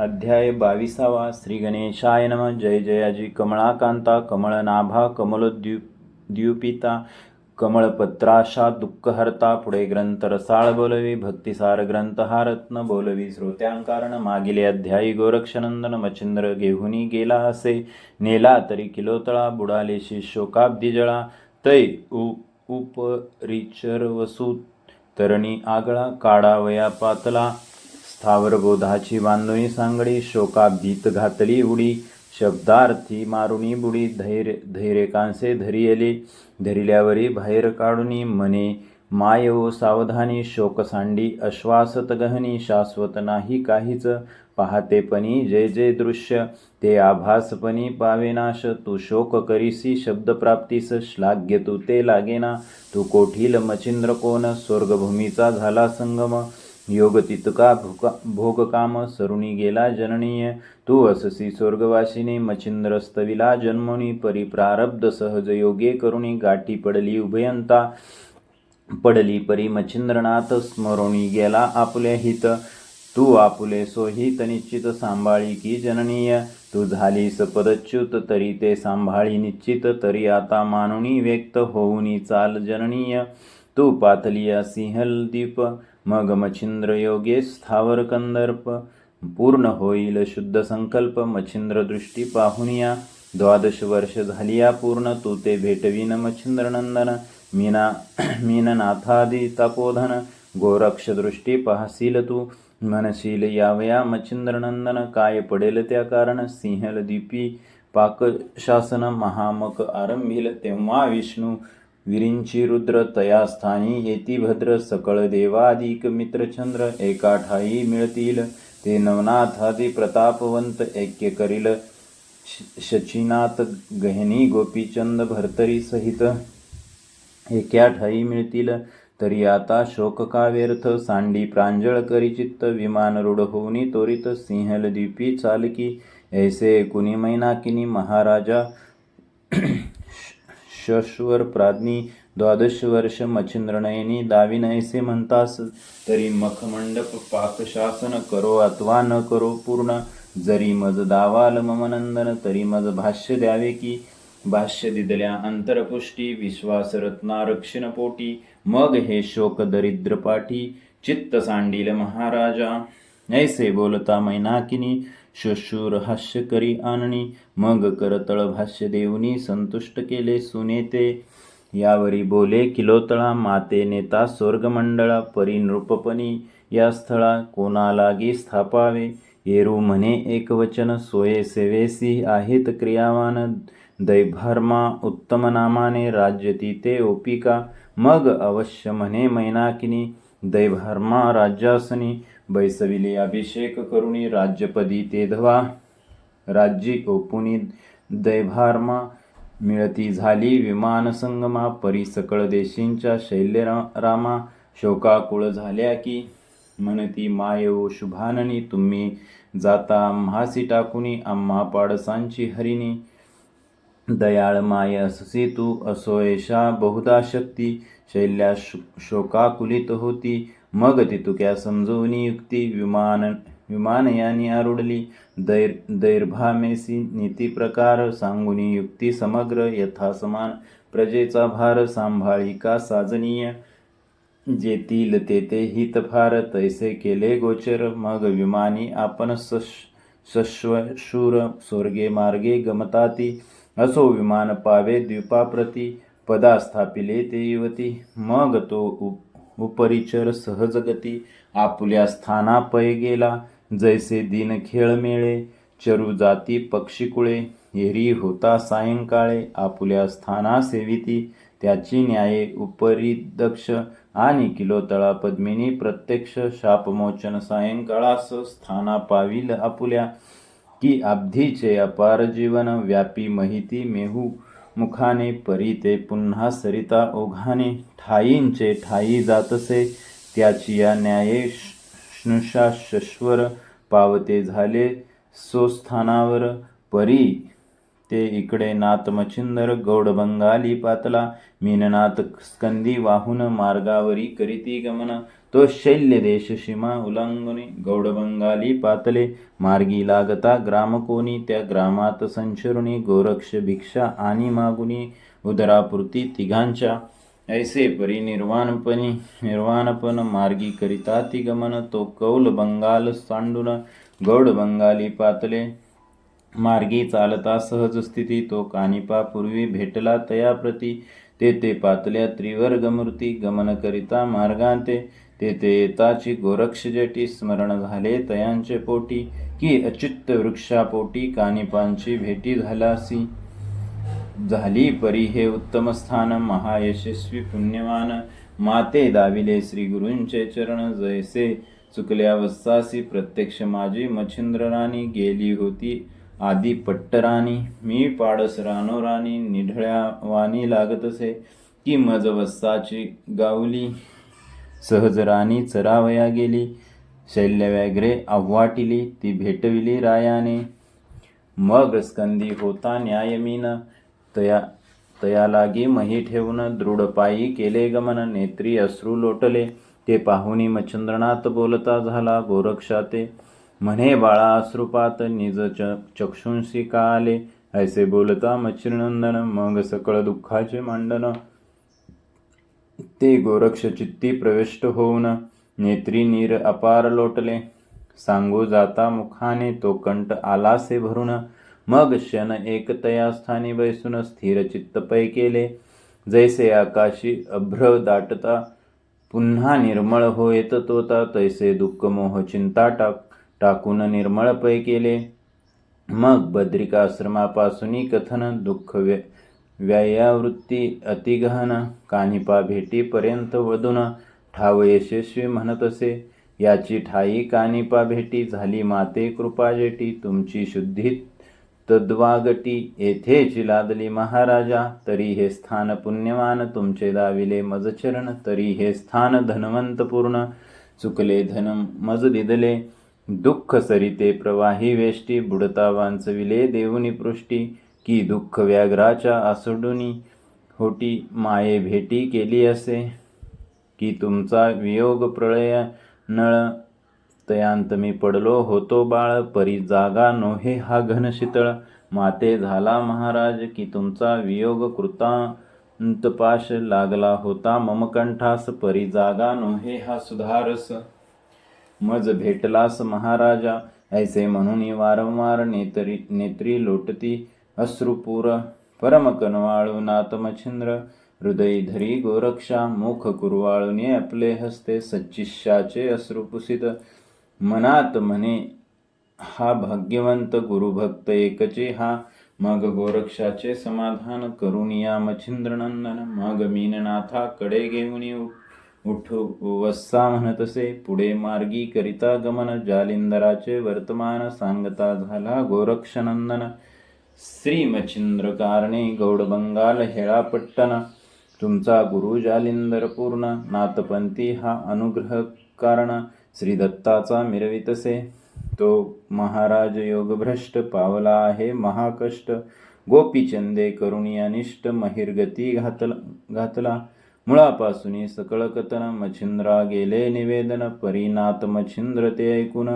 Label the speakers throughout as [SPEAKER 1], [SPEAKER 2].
[SPEAKER 1] अध्याय बावीसावा श्री गणेशाय नम. जय जयाजी कमळाकांता कमळनाभा कमलोद्यू द्युपिता कमळपत्राशा दुःखहर्ता पुढे ग्रंथ रसाळ बोलवी भक्तिसार ग्रंथ हा रत्न बोलवी श्रोत्यांकारण मागिले अध्यायी गोरक्षनंदन मच्छिंद्र घेहुनी गेला असे नेला तरी किलोतळा बुडालेशी शोकाब्दी जळा तै उ उपरिचर वसू तरणी आगळा काढावया पातला स्थावर बोधाची बांधुनी सांगडी शोकाब्दीत घातली उडी शब्दार्थी मारुणी बुडी धैर्य धैर्यकांसे धरियले धरिल्यावरी बाहेर काढुनी मने माय ओ सावधानी शोकसांडी अश्वासत गहनी शाश्वत नाही काहीच पाहतेपणी जय जय दृश्य ते आभासपणी पावेनाश तू शोक करीसी शब्दप्राप्तीस श्लाघ्य तू ते लागेना तू कोठील मचिंद्र कोण स्वर्गभूमीचा झाला संगम योग तितका भुका भोगकाम सरुणी गेला जननीय। तू अससी स्वर्गवासिनी मच्छिंद्रस्तविला जन्मनी परिप्रारब्ध सहज योगे करुणी गाठी पडली उभयंता पडली परी मच्छिंद्रनाथ स्मरुणी गेला आपुले हित। तू आपुले सोहित निश्चित सांभाळी की जननीय। तू झालीस पदच्युत तरी ते सांभाळी निश्चित तरी आता मानुनी व्यक्त होऊनी चाल जननीय। तू पातलिया सिंहलदीप मग मच्छिंद्र योगे स्थावर कंदर्प पूर्ण होईल शुद्ध संकल्प मच्छिंद्र दृष्टी पाहुनिया। द्वादश वर्ष झालिया पूर्ण तू ते भेटविन मच्छिंद्रनंदन मीना मीननाथादि तपोधन। गोरक्ष दृष्टी पाहसील तू। मनशील यावया मच्छिंद्रनंदन काय पडेल त्या कारण? सिंहल दीपी पाकशासन महामक आरंभील तेव्हा विष्णू। विरिंची रुद्र तया स्थानी येती भद्र सकळ देवादिक मित्रचंद्र एका ठाई मिळतील. ते नवनाथादी प्रतापवंत ऐक्य करील. श- शचीनाथ गहनी गोपीचंद भरतरी सहित एक्या ठाई मिळतील. तरी आता शोक का व्यर्थ सांडी प्रांजळ करी चित्त विमान रूढ होऊनी तोरित सिंहल द्वीपी चालकी. ऐसे कुणी मैनाकिनी महाराजा शश्वर प्राज्ञी द्वादश वर्ष मच्छिंद्रनयनी दाविन ऐसे म्हणतास तरी मखमंडप पाकशासन करो अथवा न करो पूर्ण. जरी मज दावाल ममनंदन तरी मज भाष्य द्यावे की? भाष्य दिदल्या अंतरपुष्टी विश्वास रत्नारक्षण पोटी. मग हे शोक दरिद्रपाठी चित्त सांडील महाराजा. ऐसे बोलता मैनाकिनी शशूर हास्य करी आणणी मग करतळ भाष्य देऊनी संतुष्ट केले सुनेते. यावरी बोले किलोतळा माते नेता स्वर्गमंडळा परी नृपपणी या स्थळा कोणालागी स्थापावे? येरू म्हणे एकवचन सोये सेवेसी आहेत क्रियावान. दैभार्मा उत्तम नामाने राज्यती ते ओपिका. मग अवश्य म्हणे मैनाकिनी दैभार्मा राज्यासनी. बैसविले अभिषेक करुणी राज्यपदी तेधवा राज्यी ओपुनी दैभार्मा मिळती झाली. विमान संगमा परी सकळ देशींच्या शैल्य रामा शोकाकुळ झाल्या की म्हणती माय शुभाननी तुम्ही जाता आम्हासी टाकुनी आम्हा पाडसांची हरिणी. दयाळ माय अससी तू असोयशा बहुधा शक्ती. शैल्या शो- शोकाकुलित होती. मग तितुक्या समजवून युक्ती विमान विमानयानी आरुडली दैर दैर्भामेसी नीती प्रकार सांगुनी युक्ती समग्र यथासमान प्रजेचा भार सांभाळी का साजनीय जेतील तेथे हित फार तैसे केले गोचर मग विमानी आपण सश शूर स्वर्गे मार्गे गमताती असो विमान पावे द्वीपाप्रती पदा स्थापिले ते युवती मग तो उप उपरिचर सहजगती आपल्या स्थाना पै गेला. जैसे दिन खेळ मेळे चरू जाती पक्षीकुळे एरी होता सायंकाळे आपुल्या स्थाना सेविती त्याची न्याये उपरिदक्ष आणि किलोतळा पद्मिनी प्रत्यक्ष शापमोचन सायंकाळास स्थाना पाविल आपुल्या. की अब्धीचे अपार जीवन व्यापी माहिती मेहू मुखाने परी ते पुन्हा सरिता ओघाने ठाईंचे ठाई जातसे त्याची या न्याये स्नुषा शश्वर पावते झाले सोस्थानावर. परी ते इकडे नातमछिंदर गौड बंगाली पातला मीननाथ स्कंदी वाहून मार्गावरी करीती गमन. तो शैल्य देश सीमा उल्लंघुनी गौडबंगाली पातले मार्गी लागता ग्राम कोणी त्या ग्रामात संचरुणी गोरक्ष भिक्षा आणि मागुनी उदरापुरती तिघांच्या ऐसे परी निर्वाणपणी निर्वाणपण मार्गी करिता तिगमन तो कौल बंगाल सांडून गौड बंगाली पातले मार्गी चालता सहज स्थिती तो कानिपा पूर्वी भेटला तयाप्रती ते ते पातल्या त्रिवर्गमूर्ती गमन करिता मार्गांते तेथे येताची गोरक्ष जेटी स्मरण झाले तयांचे पोटी की अच्युत वृक्षापोटी कानिपांची भेटी झालासी. झाली परी हे उत्तम स्थान महायशस्वी पुण्यवान. माते दाविले श्री गुरूंचे चरण जैसे चुकल्यावस्थासी प्रत्यक्ष माझी मच्छिंद्र राणी गेली होती आदी पट्टराणी मी पाडस रानो राणी निढळ्या वाणी लागतसे की मजवस्ताची गावली. सहज राणी चरावया गेली शैल्यव्याघ्रे आव्हाटिली ती भेटविली रायाने. मग स्कंदी होता न्यायमीन तया तया लागी मही ठेवून दृढपायी केले गमन नेत्री अश्रू लोटले. ते पाहुनी मच्छंद्रनाथ बोलता झाला गोरक्षाते. म्हणे बाळा अश्रुपात निज च चक्षुंशी का आले ऐसे बोलता मच्छिनंदन मग सकळ दुःखाचे मांडन. ते गोरक्ष चित्ती प्रविष्ट होऊन नेत्री नीर अपार लोटले. सांगू जाता मुखाने तो कंठ आलासे भरून. मग क्षण एक तया स्थानी बैसून स्थिर चित्त पै केले. जैसे आकाशी अभ्र दाटता पुन्हा निर्मळ होयत तोता तैसे दुःख मोह चिंता टाक टाकून निर्मळ पै केले. मग बद्रिकाश्रमापासून कथन दुःख व्य व्यायावृत्ती अतिगहन कानिपा भेटीपर्यंत वदून ठाव यशस्वी म्हणत असे. याची ठाई कानिपा भेटी झाली माते कृपा जेटी तुमची शुद्धी तद्वागटी. येथेच लादली महाराजा तरी हे स्थान पुण्यवान. तुमचे दाविले मजचरण तरी हे स्थान धनवंत पूर्ण चुकले धन मज दिदले दुःख सरिते प्रवाही वेष्टी. बुडता वांचविले देऊनी पृष्टी. की दुःख व्याघ्राच्या आसुडुनी होटी माये भेटी केली असे की तुमचा वियोग प्रळय नळ तयांत मी पडलो होतो बाळ परी जागा नोहे हा घनशीतळ माते झाला महाराज की तुमचा वियोग कृतांतपाश लागला होता ममकंठास परी जागा नोहे हा सुधारस. मज भेटलास महाराजा ऐसे म्हणून वारंवार नेत्री नेत्री लोटती अश्रुपूर परमकनवाळू नातमछिंद्र हृदय धरी गोरक्षा मुख कुरवाळूने आपले हस्ते सच्चिष्याचे अश्रुपुसित मनात म्हणे हा भाग्यवंत गुरुभक्त एकचे हा मग गोरक्षाचे समाधान करून या मच्छिंद्रनंदन मग मीननाथा कडे घेऊन उठू वस्सा म्हणतसे पुढे मार्गी करिता गमन जालिंदराचे वर्तमान सांगता झाला गोरक्षनंदन. श्री कारणे गौडबंगाल हेळापट्टण तुमचा गुरु जालिंदर पूर्ण नाथपंथी हा अनुग्रह कारण श्री दत्ताचा मिरवितसे. तो महाराज योगभ्रष्ट पावला आहे महाकष्ट. गोपीचंदे करुणी अनिष्ट महिर्गती घातला घातला. मुळापासून सकळ कथन मच्छिंद्रा गेले निवेदन परिनात मच्छिंद्र ते ऐकून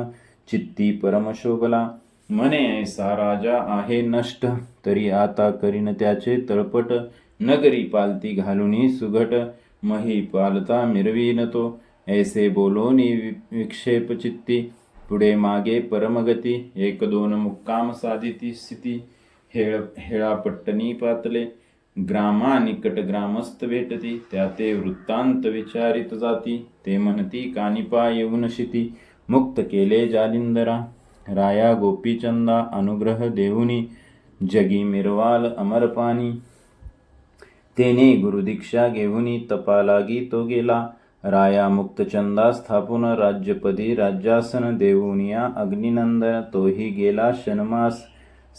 [SPEAKER 1] चित्ती परमशोभला. मने ऐसा राजा आहे नष्ट तरी आता करीन त्याचे तळपट. नगरी पालती घालूनी सुघट मही पालता मिरवीन तो. ऐसे बोलोनी विक्षेप चित्ती पुढे मागे परमगती. एक दोन मुक्काम साधिती स्थिती हेळ हेळापट्टणी पातले. ग्रामा निकट ग्रामस्थ भेटती त्या ते वृत्तांत विचारित जाती. ते म्हणती कानिपा येऊन शिती. मुक्त केले जालिंदरा. राया गोपीचंदा अनुग्रह देऊनी जगी मिरवाल अमरपानी तेने गुरुदीक्षा घेऊनी तपालागी तो गेला. राया मुक्तचंदा स्थापून राज्यपदी राज्यासन देऊनिया अग्निनंदन तोही गेला शनमास.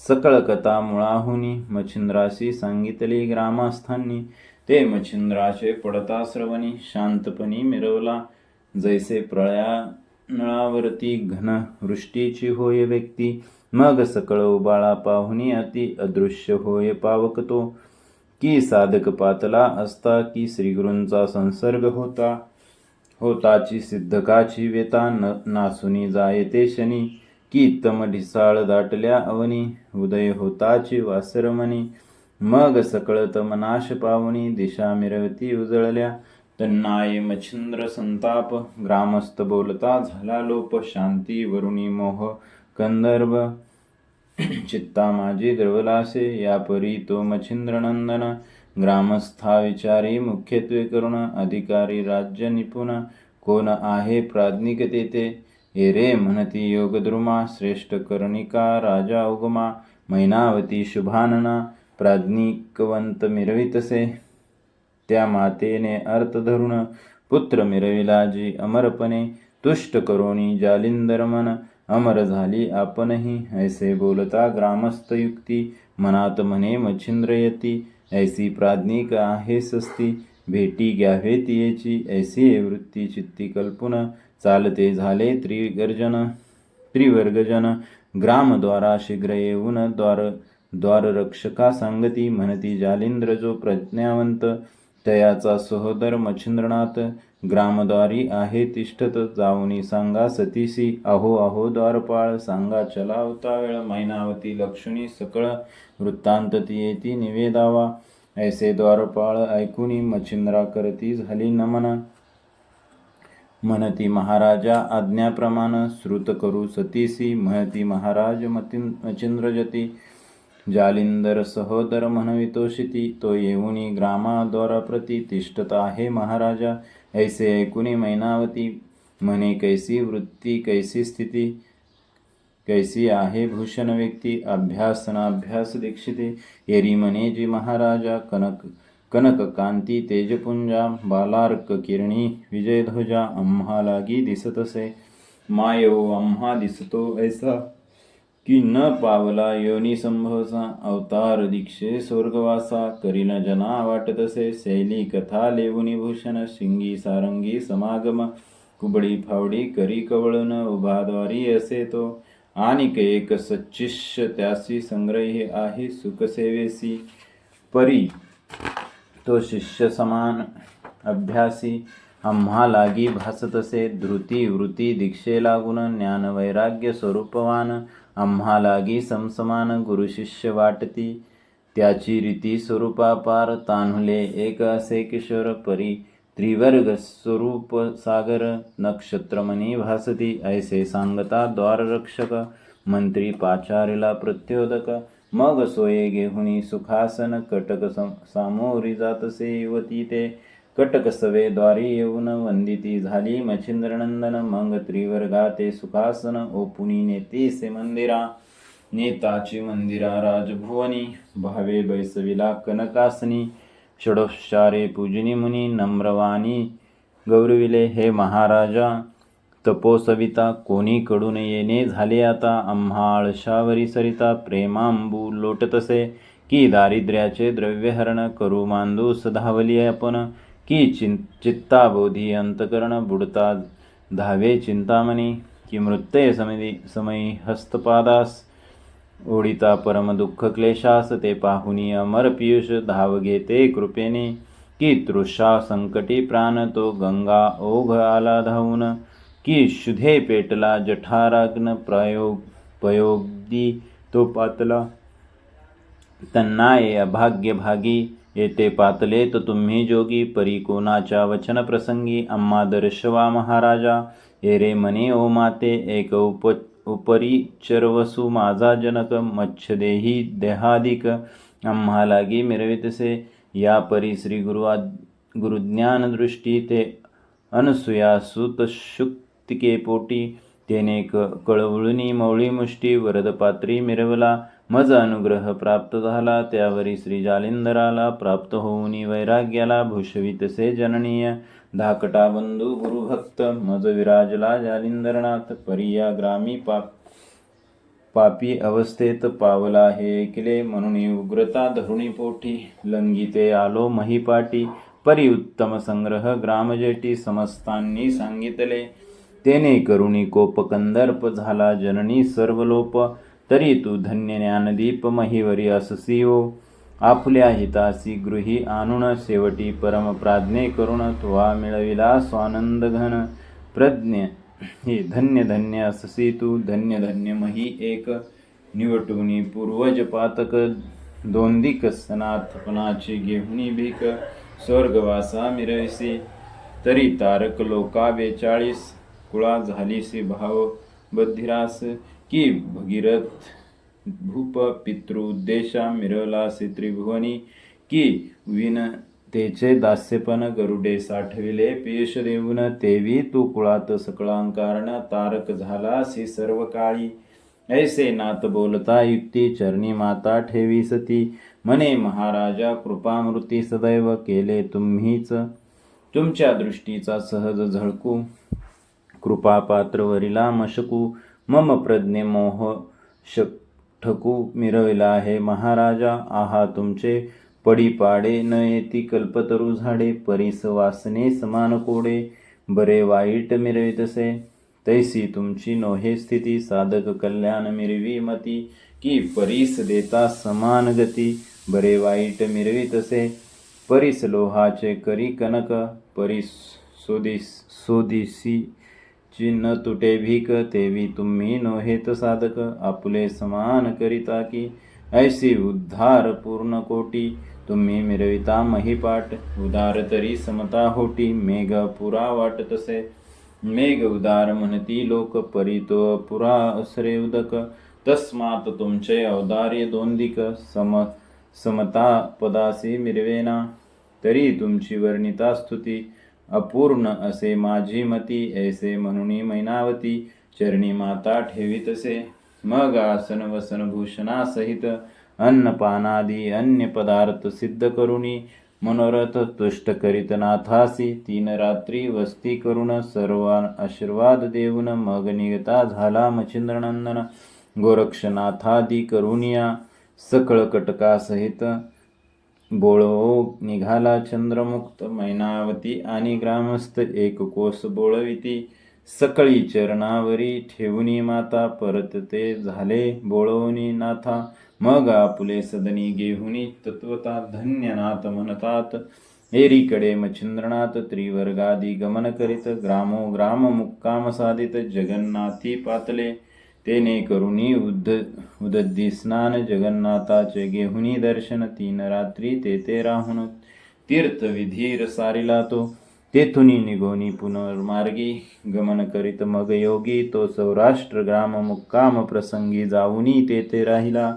[SPEAKER 1] सकळ कथा मुळाहुनी मच्छिंद्रासी सांगितली ग्रामस्थांनी. ते मच्छिंद्राचे पडता श्रवणी शांतपणी मिरवला. जैसे प्रळया नळावरती घन वृष्टीची होय व्यक्ती. मग सकळ उबाळा पाहुणी अति अदृश्य होय पावकतो. की साधक पातला असता की श्रीगुरूंचा संसर्ग होता. होताची सिद्धकाची वेता न नासुनी जाये ते शनी. की तम ढिसाळ दाटल्या अवनी उदय होताची वासरमणी मग सकळ तमनाश पावणी दिशा मिरवती उजळल्या. तन्नाये मच्छिंद्र संताप ग्रामस्थ बोलता झाला लोप शांती वरुणी मोह कंदर्भ चित्ता माझी द्रवलासे या परी तो मच्छिंद्रनंदन ग्रामस्था विचारी मुख्यत्वे करून अधिकारी राज्य निपुण। कोण आहे प्राज्ञिक तेथे? ए रे म्हणती योगद्रुमा श्रेष्ठ कर्णिका राजा उगमा मैनावती शुभानना प्राज्ञिकवंत मिरवितसे। त्या मातेने अर्थ धरून पुत्र मिरविला जी अमरपणे तुष्ट करोणी जालिंदर मन अमर झाली आपणही ऐसे बोलता ग्रामस्थ युक्ती मनात म्हणे मच्छिंद्रयती ऐसी प्राज्ञिक आहे सस्ती भेटी घ्यावे तियेची ऐसी वृत्ती चित्ती कल्पुन चालते झाले त्रिगर्जन त्रिवर्गजन ग्रामद्वारा शीघ्र येऊन द्वार द्वाररक्षका सांगती म्हणती जालिंद्र जो प्रज्ञावंत तयाचा सहोदर मच्छिंद्रनाथ ग्रामद्वारी आहे. तिष्ठत जाऊनी सांगा सतीसी अहो अहो द्वारपाळ सांगा चलावता वेळ मैनावती लक्ष्मी सकळ वृत्तांत ती येती निवेदावा. ऐसे द्वारपाळ ऐकुनी मच्छिंद्रा करती झाली नमन. म्हणती महाराजा आज्ञाप्रमाण श्रुत करू सतीसी म्हणती महाराज मती मच्छिंद्रजती जालिंदर सहोदर म्हणवितोषिती तो येऊनी ग्रामाद्वाराप्रती तिष्ठत आहे महाराजा. ऐसे ऐकुनी मैनावती म्हणे कैसी वृत्ती कैसी स्थिती कैसी आहे भूषण व्यक्ती? अभ्यासनाभ्यास दीक्षिते. येरी म्हणे जी महाराजा कनक कनक कांती तेजपुंजा बालार्क किरणी विजयध्वजा आम्हा लागी दिसतसे. मायो आम्हा दिसतो ऐसा की न पावला योनी संभवसा अवतार दीक्षे स्वर्गवासा करीन जना वाटतसे शैली कथा लेवुनी भूषण शिंगी सारंगी समागम कुबडी फावडी करी कवळन उभाद्वारी असे तो आणिक एक सच्चिष्य त्यासी संग्रही आहे सुखसेवेसी परी तो शिष्य समान अभ्यासी आम्हा लागी भासतसे धृती वृती दीक्षे लागून ज्ञान वैराग्य स्वरूपवान आम्हा लागी समसमान गुरुशिष्य वाटती. त्याची रीती स्वरूपापार तान्हुले एक असे किशोर परी. त्रिवर्ग स्वरूप सागर नक्षत्रमणी भासती. ऐसे सांगता द्वाररक्षक मंत्री पाचारीला प्रत्योदक. मग सोये घेहुनी सुखासन कटक सामोरी जातसे युवती ते. कटकसवे द्वारे येऊन वंदिती झाली. मच्छिंद्रनंदन मंग त्रिवर्गा ते सुखासन ओपुनी नेतीसे मंदिरा नेताची मंदिरा राजभुवनी. भावे बैसविला कनकासनी. षडोपचारे पूजनी मुनी नम्रवानी गौरविले हे महाराजा. तपोसविता कोणीकडून येणे झाले आता? आम्हाळशावरी सरिता प्रेमांबू लोटतसे. की दारिद्र्याचे द्रव्यहरण करू मांदू सधावली आपण? की चिं चित्ताबोधी अंतकरण बुडता धावे चिंतामणी की मृत्यय समयी समयी हस्तपादास। ओढिता परम दुःख क्लेशास ते पाहुनी अमर पियुष धाव घेते कृपेने की तृषा संकटी प्राण तो गंगा ओघ आला धावून की शुधे पेटला जठाराग्न प्रयोग पयोगी तो पातला। तन्नाये अभाग्य येथे येते पातले तर तुम्ही जोगी परी कोणाच्या वचन प्रसंगी आम्हा दर्शवा महाराजा. एरे मने ओ माते एक उप उपरी चर्वसु माझा जनक मच्छदेही देहाधिक. आम्हा लागी मिरवितसे या परी श्री गुरुवा गुरुज्ञानदृष्टी ते अनसुया सुत शुक्तिके पोटी. तेने क कळवळुनी मौळी मुष्टी वरदपात्री मिरवला. मज अनुग्रह प्राप्त झाला त्यावरी श्री जालिंदराला प्राप्त होऊन वैराग्याला भूषवितसे जननीय. धाकटा बंधू गुरुभक्त मज विराजला जालिंदरनाथ परिया ग्रामी पाप पापी अवस्थेत पावला हे ऐकले म्हणून उग्रता धरुणी पोटी लंगिते आलो महिपाटी परी उत्तम संग्रह ग्रामजेटी समस्तांनी सांगितले. तेने करुणी कोपकंदर्प झाला जननी सर्वलोप तरी तू धन्य ज्ञानदीप महिवरी अससी ओ आपल्या हितासी गृही आणून शेवटी परमप्राज्ञे करुण तुवा मिळविला स्वानंद घन प्रज्ञ हे धन्य धन्य अससी तू धन्य धन्य मही एक. निवटुनी पूर्वज पातक दोंदिक सनाथपणाची घेऊनी भीक. स्वर्गवासा मिरविसी तरी तारक लोका बेचाळीस कुळा झालीसी भाव बद्धिरास. की भगीरथ भूप पितृउद्देशा मिरवलासी त्रिभुवनी की विन तेचे दास्यपण गरुडे साठविले पीयूष देऊन तेवी तू कुळात सकळांकारण तारक झालासी सर्व काळी. ऐसे नात बोलता युक्ती चरणी माता ठेवी सती म्हणे महाराजा कृपामृती सदैव केले तुम्हीच. तुमच्या दृष्टीचा सहज झळकू कृपापात्रवरिला मशकू मम प्रज्ञे मोह ठकू मिरविला आहे. महाराजा आहा तुमचे पडी पाडे न येती कल्पतरू झाडे परीस वासने समान कोडे बरे वाईट मिरवितसे तैसी. तुमची नोहे स्थिती साधक कल्याण मिरवी मती की परीस देता समान गती बरे वाईट मिरवितसे परीस लोहाचे करी कनक परीस सोदिस सोदिसी चिन्ह तुटे भीक, तेवी तुम्ही नोहेत साधक। आपुले समान करिता की ऐसी उद्धार पूर्ण कोटी। तुम्ही मिरविता महिपाट उदार तरी समता होटी। मेघ पुरा वाटतसे मेघ उदार म्हणती लोक परितो पुरा असरे उदक। तस्मात तुमचे औदार्य दोंदिक। सम, समता पदासी मिरवेना। तरी तुमची वर्णिता स्तुती। अपूर्ण असे माझी मती ऐसे म्हणून मैनावती चरणी माता ठेवितसे मग आसन वसन भूषणासहित अन्नपानादी अन्य पदार्थ सिद्ध करुणी मनोरथ तुष्ट करीत नाथासी तीन रात्री वस्ती करून सर्व आशीर्वाद देऊन मग निगता झाला मच्छिंद्रनंदन गोरक्षनाथादी करुणिया सकळ कटकासहित बोळो निघाला चंद्रमुक्त मैनावती आणि ग्रामस्थ एक कोस बोळविती. सकळी चरणावरी ठेवणी माता परत ते झाले बोळवणी नाथा. मग आपुले सदनी गेहुनी तत्वता धन्यनाथ म्हणतात. एरीकडे मच्छिंद्रनाथ त्रिवर्गादी गमन करीत. ग्रामो ग्राम मुक्काम साधित. जगन्नाथी पातले. तेने करुणी उद्ध उदद्दी स्नान जगन्नाथाचे घेहुनी दर्शन तीन रात्री तेथे राहून तीर्थविधीर सारिला तो तेथुनी निघोनी पुनर्मार्गी गमन करीत मग योगी तो सौराष्ट्र ग्राम मुक्काम प्रसंगी जाऊनी तेथे राहिला.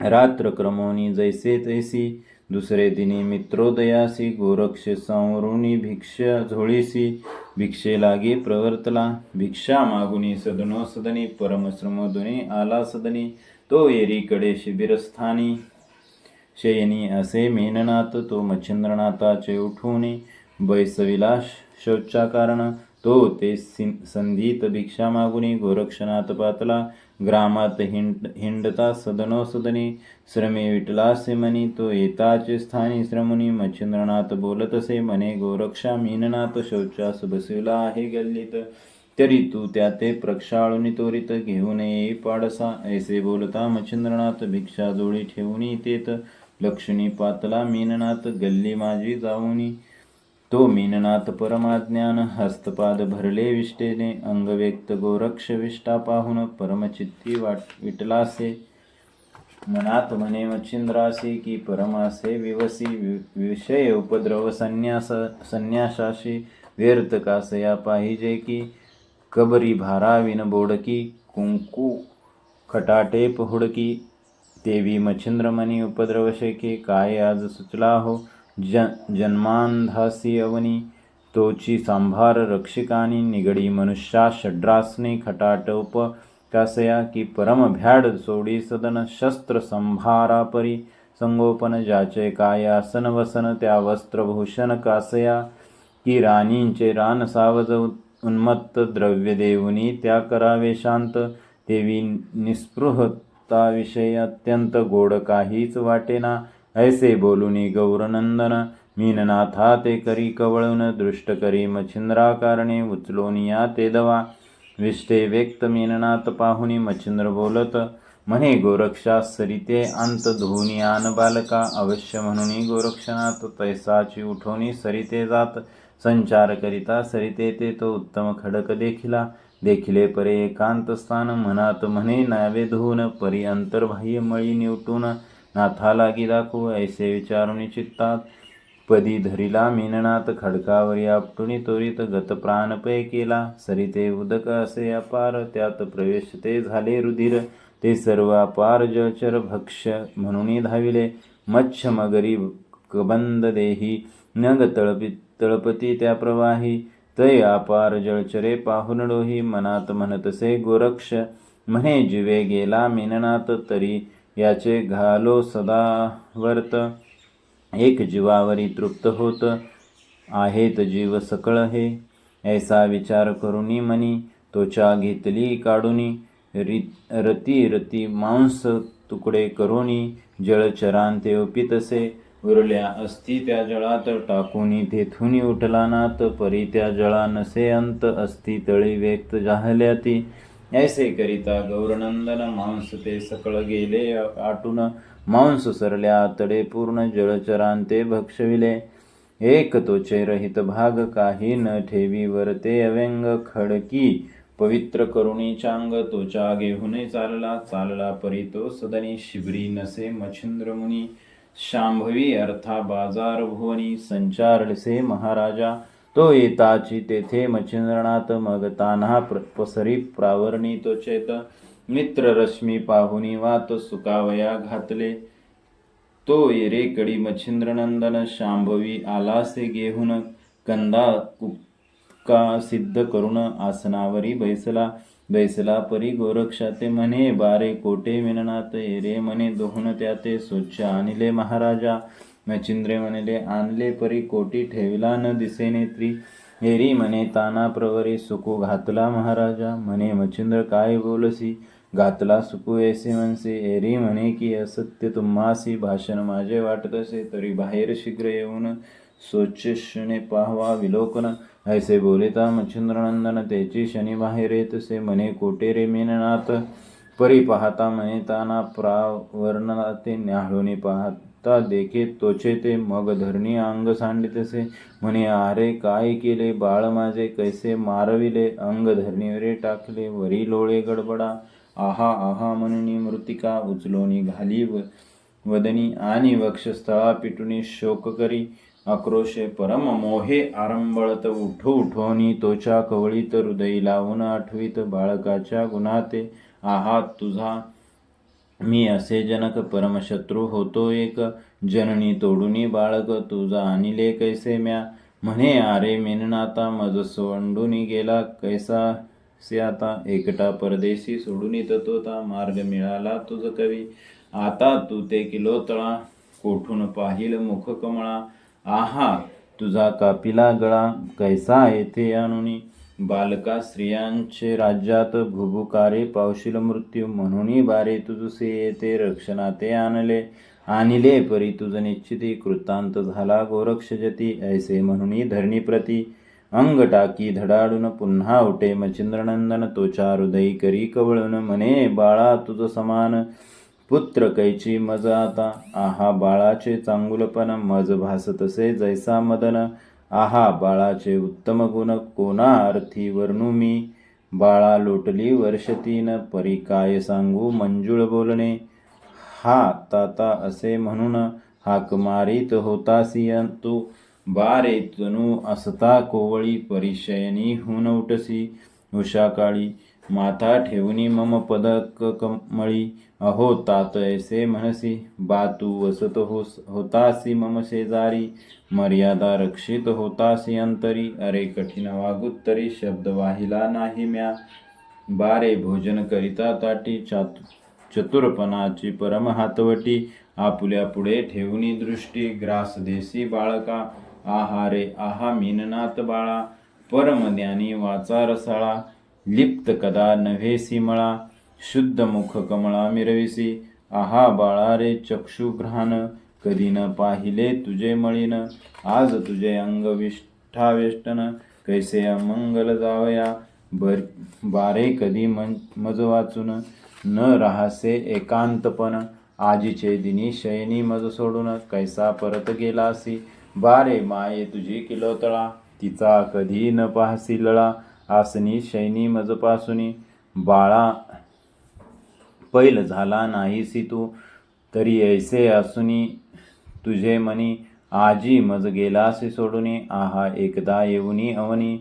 [SPEAKER 1] रात्र क्रमोनी जैसे तैसी दुसरे दिनी मित्रोदयासी गोरक्ष संवरुणी भिक्ष झोळीसी भिक्षे लागे प्रवर्तला भिक्षा मागुनी सदनो सदनी परमश्रमोदुनी आला सदनी तो एरीकडे शिबिरस्थानी शयनी असे मेननाथ तो मच्छिंद्रनाथाचे उठून बैसविला शौचाकारण तो ते सिं- संधीत भिक्षा मागुनी गोरक्षनाथ पातला ग्रामात हिंड हिंडता सदनो सदनी श्रमे विटलासे मनी तो येताचे स्थानी श्रमुनी मच्छिंद्रनाथ बोलतसे मने गोरक्षा मीननाथ शौचास बसविला आहे गल्लीत. तरी तू त्या ते प्रक्षाळून त्वरित घेऊन ये पाडसा ऐसे बोलता मच्छिंद्रनाथ भिक्षा जोडी ठेवून तेत लक्ष्मी पातला मीननाथ गल्ली माझी जाऊनी. तो मीननाथ परमाज्ञान हस्तपाद भरले विष्टेने अंगव्यक्त गोरक्ष विष्टा पाहून परमचित्ती वाट विटलासे. मनात म्हणे मच्छिंद्रासी की परमासे विवसी वि- विषय उपद्रव संन्यास संन्यासाशी व्यर्थ कासया पाहिजे की? कबरी भाराविन बोडकी कुंकू खटाटेप हुडकी देवी मच्छिंद्रमणी उपद्रवशेके काय आज सुचला हो? ज जन्मांधासी अवनी तोची सांभार रक्षिकानी निगडी मनुष्या षड्रासनी खटाटोप कासया की परम भ्याड सोडी सदन शस्त्र संभारापरी संगोपन ज्याचे काय आसन वसन त्या वस्त्रभूषण कासया की राणींचे रान सावज उन्मत्त द्रव्य देवनी त्या करावे शांत देवी निस्पृहता विषय अत्यंत गोड काहीच वाटेना ऐसे बोलुनी गौरनंदन मीननाथा ते करी कवळून दृष्ट करी मच्छिंद्राकारणे उचलोनिया ते दवा। विष्टे व्यक्त मीननाथ पाहुनी मच्छिंद्र बोलत म्हणे गोरक्षा सरिते अंत धुनी आन बालका अवश्य म्हणून गोरक्षनाथ तैसाची उठवणी सरिते जात संचार करिता सरिते ते तो उत्तम खडक देखिला। देखिले परे एकांत स्थान मनात म्हणे नावे धुवून परी अंतर्बाह्य मळी निवटून नाथा लागी दाखवू ऐसे विचारुनी चित्तात। पदी धरिला मीननाथ खडकावरी आपटुनी त्वरित गत प्राणपय केला। सरिते उदक असे अपार त्यात प्रवेश ते झाले रुधिर। ते सर्व अपार जलचर भक्ष्य म्हणून धाविले। मच्छ मगरी कबंद देही नग तळपी तळपती त्या प्रवाही। तय अपार जळचरे पाहुन डोही मनात म्हणतसे गोरक्ष। म्हणे जिवे गेला मीननाथ तरी याचे घालो सदा वर्त. एक जीवावरी तृप्त होत. आहेत जीव सकळ हे. ऐसा विचार करुनी मनी त्वचा घेतली काढुनी. रि रती रती मांस तुकडे करुनी. जळचरांते ओपितसे उरल्या अस्थि त्या जळात टाकुनी. तेथुनी उठला नात परी त्या जळा नसे अंत अस्थि तळी व्यक्त जाहल्याती ऐसे करिता गौरनंदन मांस ते सकळ गेले आटून मांस सरल्या तडे पूर्ण जळचरांते भक्षविले. एक तोचे रहित भाग काही न ठेवी वरते अव्यंग खडकी. पवित्र करुणी चांग तोचा घेऊन चालला चालला परी तो सदनी शिबरी नसे मच्छिंद्र मुनी. शांभवी अर्था बाजार भुवनी संचारसे महाराजा. तो येताची तेथे मच्छिंद्रनाथ मग तान्हा पसरी प्रावरणी तो चेत. मित्र रश्मी पाहुनी वात सुकावया घातले. तो येरे कडी मच्छिंद्रनंदन शांभवी आलासे घेऊन कंदा कुक्का सिद्ध करून आसनावरी बैसला. बैसला परी गोरक्षा ते म्हणे बारे कोटे विननात एरे म्हणे दोहन त्याते स्वच्छ आणले महाराजा. मच्छिंद्रे म्हणले आणले परी कोटी ठेवला न दिसे नेत्री एरी म्हणे ताना प्रवरी सुकू घातला महाराजा. म्हणे मच्छिंद्र काय बोलसी? घातला सुकू ऐसे म्हणसे एरी म्हणे की असत्य तुम्हासी. भाषण माझे वाटत असे. तरी बाहेर शीघ्र येऊन स्वच्छने पाहवा विलोकन. ऐसे बोलिता मच्छिंद्रनंदन. त्याची शनी बाहेर येतसे म्हणे कोटे रे मेननाथ. परी पाहता म्हणे ताना प्रावर्ण ते न्याहाळून पाहता देखे तोचे ते मग धरणी अंग सांडितसे म्हणे आरे काय केले? बाळ माझे कैसे मारविले? अंग धरणीवरे टाकले वरी लोळे गडबडा. आहा आहा म्हणणी मृतिका उचलोनी घाली व वदनी आणि वक्षस्थळा पिटुनी शोक करी. आक्रोशे परम मोहे आरंबळत उठो उठोनी तोच्या कवळीत हृदयी लावून आठवीत बाळकाच्या गुणाते. आहात तुझा मी असे जनक परमशत्रू होतो एक. जननी तोडूनी बाळक तुझा आणिले कैसे म्या? म्हणे आरे मेननाता मज सोंडूनी गेला कैसा? से आता एकटा परदेशी सोडून येत मार्ग मिळाला तुझ कवी. आता तू ते किलो तळा कोठून पाहिल मुख कमळा? आहा तुझा कापिला गळा कैसा येथे आणूनी? बालका स्त्रियांचे राज्यात भुभुकारे पावशील मृत्यू म्हणूनही बारे तुझसे येते रक्षणाते आणले. आणले परी तुझ निश्चिती कृतांत झाला गोरक्ष जती ऐसे म्हणूनही धरणी प्रती अंग टाकी धडाडून पुन्हा उठे. मचिंद्रनंदन तोचा हृदयी करी कवळून म्हणे बाळा तुझ समान पुत्र कैची मज आता? आहा बाळाचे चांगुलपण मज भासतसे जैसा मदन आहा बाळाचे उत्तम गुण कोणा अर्थी वर्णू मी? बाळा लोटली वर्ष तीन परी काय सांगू मंजुळ बोलणे? हा ताता असे म्हणून हाक मारीत होतासी तू बारे तनू असता कोवळी परिशयनी हुन उठसी. उषा काळी माथा ठेवणी मम पदक कमळी. अहो तात ऐसे म्हणसी बा तू वसत होस होतासी मम शेजारी. मर्यादा रक्षित होतासी अंतरी अरे कठीण वागुत्तरी शब्द वाहिला नाही म्या. बारे भोजन करिता ताटी चातु चतुरपणाची परम हातवटी आपुल्या पुढे ठेवणी दृष्टी ग्रास देसी बाळका आहारे आहा मीननाथ बाळा परम ज्ञानी वाचा रसाळा लिप्त कदा नव्हे सीमळा शुद्ध मुख कमळा मिरविसी आहा बाळा रे चक्षुघ्राण कधी न पाहिले तुझे मळीन आज तुझे अंग विष्ठावेष्टन कैसे अमंगल जावया बर बारे कधी मन मज वाचून न राहसे एकांतपण आजीचे दिनी शयनी मज सोडून कैसा परत गेलासी बारे माये तुझी किलोतळा तिचा कधी न पाहसी लळा आसनी शैनी मज पासुनी बाळा पैल झाला नाहीसी तू तरी ऐसे असूनी तुझे मनी आजी मज गेलासी सोडूनी आहा एकदा येऊनी अवनी.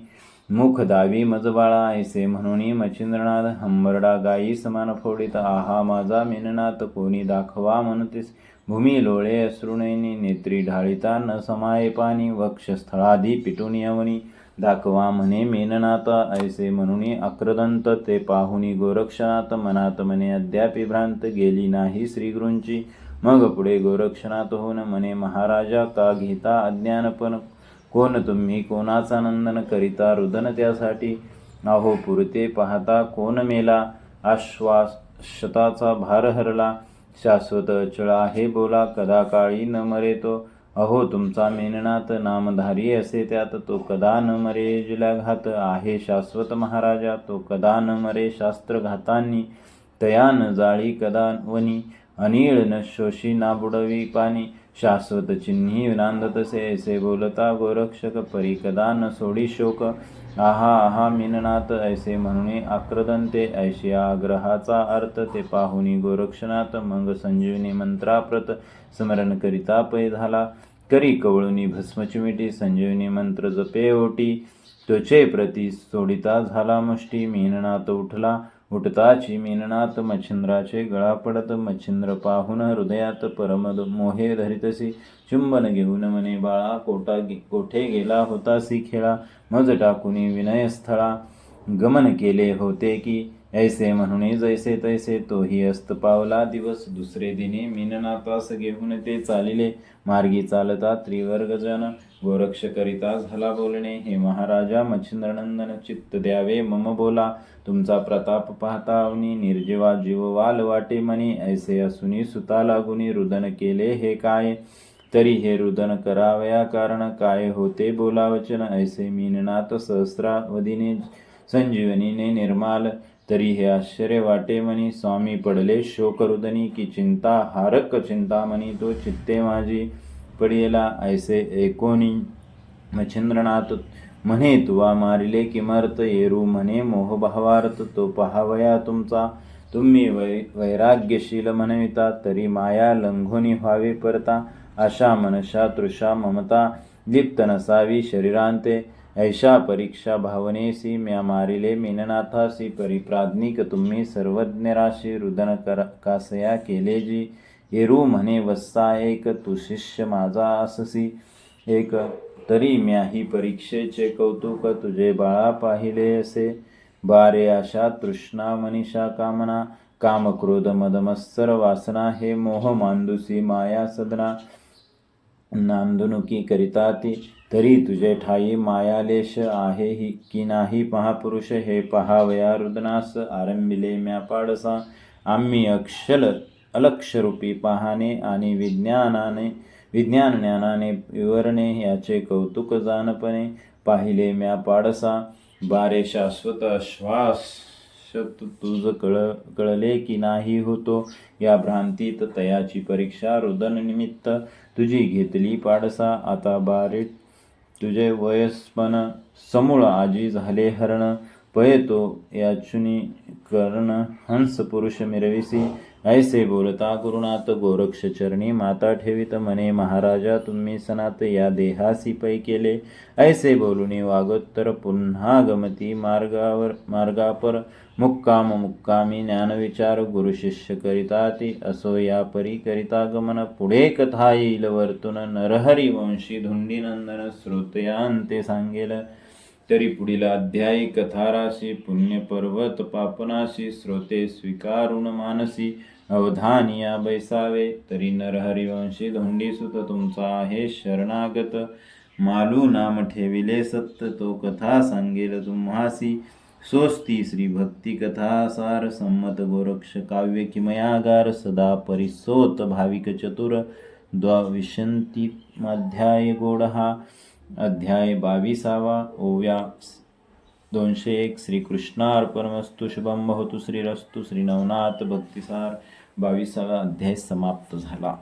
[SPEAKER 1] मुख दावी मज बाळा ऐसे म्हणूनी मच्छिंद्रनाथ हंबरडा गायी समान फोडीत आहा माझा मेननाथ कोणी दाखवा म्हणतेस. भूमी लोळे अश्रुनयनी नेत्री ढाळिता न समाये पाणी वक्षस्थळाधी पिटून अवनी. दाखवा म्हणे मेननाथ ऐसे म्हणूनी अक्रदंत ते पाहुनी गोरक्षनाथ मनात मने अद्यापि भ्रांत गेली नाही श्रीगुरूंची. मग पुढे गोरक्षनाथ होऊन म्हणे महाराजा का घेता अज्ञानपण कोण तुम्ही? कोणाचा नंदन करिता रुदन त्यासाठी? अहो पुरते पाहता कोण मेला? आश्वासताचा भार हरला. शाश्वत अचळा हे बोला कदा काळी न मरे तो? अहो तुमचा मेननाथ नामधारी असे त्यात तो कदा न मरे घात आहे शाश्वत महाराजा तो कदा न मरे शास्त्र घातांनी तया न जाळी कदा वनी? अनिळ न शोषी ना बुडवी पाणी. शाश्वत चिन्ही नांदतसे ऐसे बोलता गोरक्षक परी कदा न सोडी शोक. आहा आहा मिननाथ ऐसे म्हणून आक्रदंते ऐशी आग्रहाचा अर्थ ते पाहुनी गोरक्षनाथ मग संजीवनी मंत्राप्रत स्मरण करिता पै झाला. करी कवळुनी भस्मचिमिटी संजीवनी मंत्र जपे ओटी. त्वचे प्रती सोडिता झाला मुष्टी मीननाथ उठला. उठताची मेननात मच्छिंद्राचे गळा पडत मच्छिंद्र पाहून हृदयात परमद मोहे धरितसी. चुंबन घेऊन मने बाळा कोटा गे कोठे गेला होतासी खेळा? मज टाकुनी विनयस्थळा. गमन केले होते की ऐसे म्हणून जैसे तैसे तोही अस्त पावला दिवस. दुसरे दिने मीननाथास घेऊन ते चालिले. मार्गी चालता त्रिवर्गजन. गोरक्ष करिता झाला बोलणे. हे महाराजा मच्छिंद्रनंदन चित्त द्यावे. मम बोला. तुमचा प्रताप पाहता अवनी. निर्जीवा जीववाल वाटे मनी. ऐसे असुनी सुता लागुनी रुदन केले हे काय? तरी हे रुदन करावया कारण काय होते बोला वचन. ऐसे मीननाथ सहस्रावधीने संजीवनीने निर्माल तरी हे आश्चर्य वाटे म्हणी स्वामी पडले शोकरुदनी की चिंता हारक चिंतामणी तो चित्ते माझी पडियला ऐसे एकोणी मच्छिंद्रनाथ म्हणे तुवा मारिले किमर्थ येरू म्हणे मोहभावार्थ तो पहावया तुमचा. तुम्ही वै वैराग्यशील म्हणविता तरी माया लंघोनी व्हावे परता. आशा मनशा तृषा ममता लिप्त नसावी शरीरांते. ऐशा परीक्षा भावनेसी म्या मारिले मीननाथासी परिप्राज्ञिक तुम्ही सर्वज्ञराशी रुदन कर कासया केले जी येरू म्हणे वस्सा एक तू शिष्य माझा अससी. एक तरी म्या ही परीक्षेचे कौतुक तुझे बाळा पाहिले असे. बारे आशा तृष्णा मनीषा कामना काम क्रोध मदमत्सर वासना हे मोह मांदुसी माया सदना. नांदुनुकी करिता ती तरी तुझे ठाई मायालेश आहे ही की नाही? महापुरुष हे पहावया रुदनास आरंभिले म्या पाडसा. आम्ही अक्षल अलक्षरूपी पाहणे आणि विज्ञानाने विज्ञान ज्ञानाने विवरणे याचे कौतुक जानपणे पाहिले म्या पाडसा. बारे शाश्वत श्वास तुझ कळ कळले की नाही होतो? या भ्रांतीत तयाची परीक्षा रुदन निमित्त तुझी घेतली पाडसा. आता बारे तुझे वयस्पन समूळ आजी झाले हरण पयतो याचुनी कर्ण हंस पुरुष मिरविसी. ऐसे बोलता गुरुनाथ गोरक्ष चरणी माता ठेवित म्हणे महाराजा तुम्ही सनात या देहासी पै केले. ऐसे बोलून वागोत्तर पुन्हा गमती मार्गावर मार्गापर मुक्काम मुक्कामी ज्ञानविचार गुरु शिष्य करिता ती असो या परी करिता गमन. पुढे कथा येईल वर्तुन नरहरी वंशी धुंडीनंदन श्रोतयांते सांगेल. तरी पुढील अध्यायी कथाराशी पुण्यपर्वत पापनाशी श्रोते स्वीकारुण मानसी अवधानिया बैसावे. तरी नरहरिवंशी धोंडीसुत तुमचा आहे शरणागत. मालू नाम ठेविले सत्य तो कथा सांगेल तुम्हासी. सोस्ती श्री भक्ती कथा सार संमत गोरक्ष काव्य किमयागार सदा परिसोत भाविक चतुर. द्वाविशंती अध्याय गोड हा अध्याय बावीसावा ओव्या. दोनशे एक. श्रीकृष्णार्पणमस्तु. शुभम महतु श्रीरस्तु. श्री नवनाथ भक्तिसार. बावीसावा अध्याय समाप्त झाला.